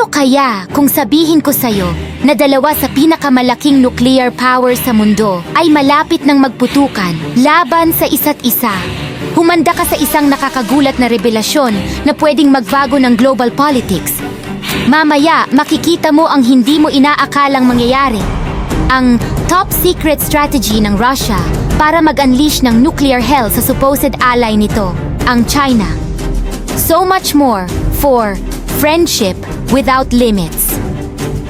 Paano kaya kung sabihin ko sa'yo na dalawa sa pinakamalaking nuclear power sa mundo ay malapit ng magputukan laban sa isa't isa? Humanda ka sa isang nakakagulat na revelasyon na pwedeng magbago ng global politics. Mamaya, makikita mo ang hindi mo inaakalang mangyayari. Ang top secret strategy ng Russia para mag-unleash ng nuclear hell sa supposed ally nito, ang China. So much more for friendship without limits.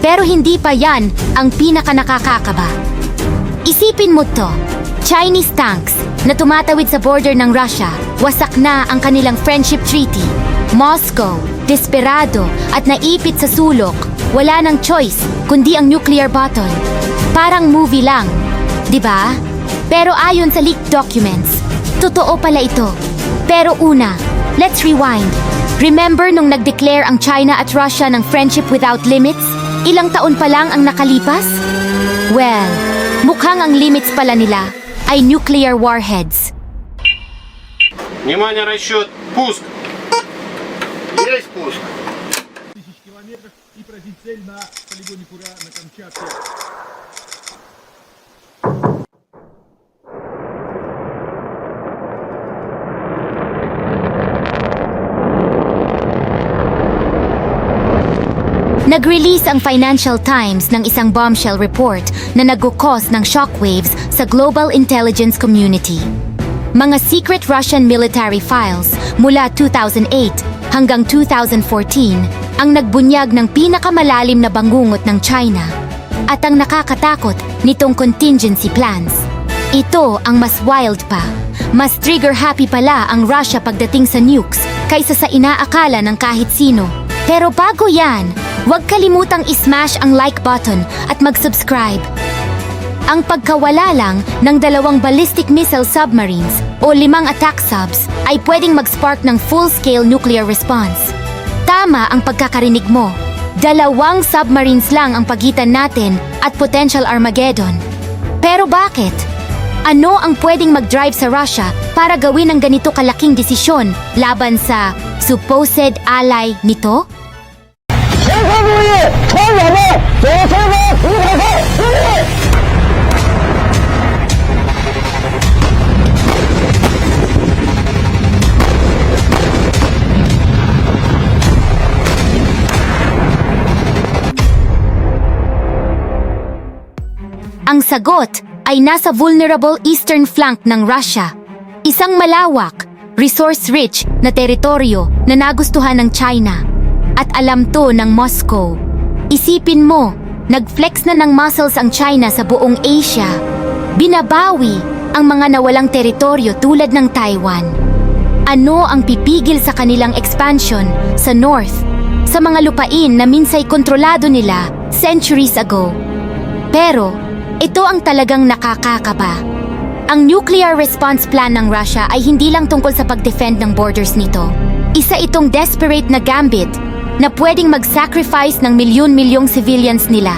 Pero hindi pa yan ang pinaka nakakakaba. Isipin mo to, Chinese tanks na tumatawid sa border ng Russia, wasak na ang kanilang friendship treaty. Moscow, desperado at naipit sa sulok, wala ng choice kundi ang nuclear button. Parang movie lang, di ba? Pero ayon sa leaked documents, totoo pala ito. Pero una, let's rewind. Remember nung nag-declare ang China at Russia ng friendship without limits? Ilang taon pa lang ang nakalipas? Well, mukhang ang limits pala nila ay nuclear warheads. Внимание, расчет. Пуск. Есть пуск. тысяч километров и поразить цель на полигоне Кура на Камчатке. Nag-release ang Financial Times ng isang bombshell report na nagkukos ng shockwaves sa global intelligence community. Mga secret Russian military files mula 2008 hanggang 2014 ang nagbunyag ng pinakamalalim na bangungot ng China at ang nakakatakot nitong contingency plans. Ito ang mas wild pa. Mas trigger-happy pala ang Russia pagdating sa nukes kaysa sa inaakala ng kahit sino. Pero bago yan, huwag kalimutang ismash ang like button at mag-subscribe. Ang pagkawala lang ng dalawang ballistic missile submarines o limang attack subs ay pwedeng mag-spark ng full-scale nuclear response. Tama ang pagkakarinig mo. Dalawang submarines lang ang pagitan natin at potential Armageddon. Pero bakit? Ano ang pwedeng mag-drive sa Russia para gawin ang ganito kalaking desisyon laban sa supposed ally nito? 前方注意，朝远的左前方五百号，注意！ Ang sagot ay nasa vulnerable eastern flank ng Russia. Isang malawak, resource-rich na teritoryo na nagustuhan ng China. At alam to ng Moscow. Isipin mo, nag-flex na ng muscles ang China sa buong Asia. Binabawi ang mga nawalang teritoryo tulad ng Taiwan. Ano ang pipigil sa kanilang expansion sa north, sa mga lupain na minsay kontrolado nila centuries ago? Pero, ito ang talagang nakakakaba. Ang nuclear response plan ng Russia ay hindi lang tungkol sa pag-defend ng borders nito. Isa itong desperate na gambit na pwedeng mag-sacrifice ng milyon-milyong civilians nila.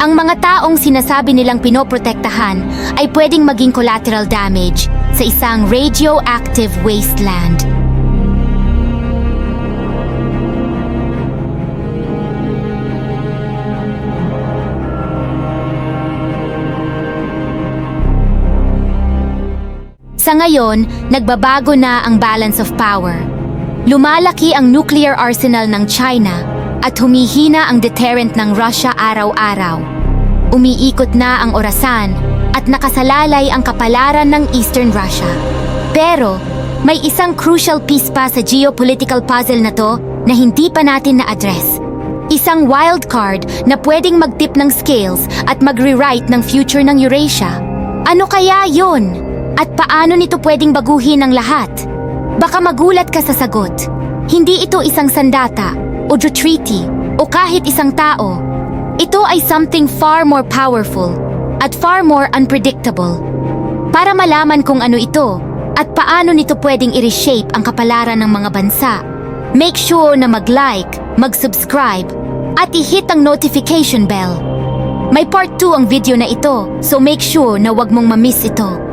Ang mga taong sinasabi nilang pinoprotektahan ay pwedeng maging collateral damage sa isang radioactive wasteland. Sa ngayon, nagbabago na ang balance of power. Lumalaki ang nuclear arsenal ng China at humihina ang deterrent ng Russia araw-araw. Umiikot na ang orasan at nakasalalay ang kapalaran ng Eastern Russia. Pero, may isang crucial piece pa sa geopolitical puzzle na to na hindi pa natin na-address. Isang wild card na pwedeng magtip ng scales at mag-rewrite ng future ng Eurasia. Ano kaya yon? At paano nito pwedeng baguhin ang lahat? Baka magulat ka sa sagot. Hindi ito isang sandata, o treaty, o kahit isang tao. Ito ay something far more powerful at far more unpredictable. Para malaman kung ano ito at paano nito pwedeng i-reshape ang kapalaran ng mga bansa, make sure na mag-like, mag-subscribe, at i-hit ang notification bell. May part 2 ang video na ito, so make sure na wag mong ma-miss ito.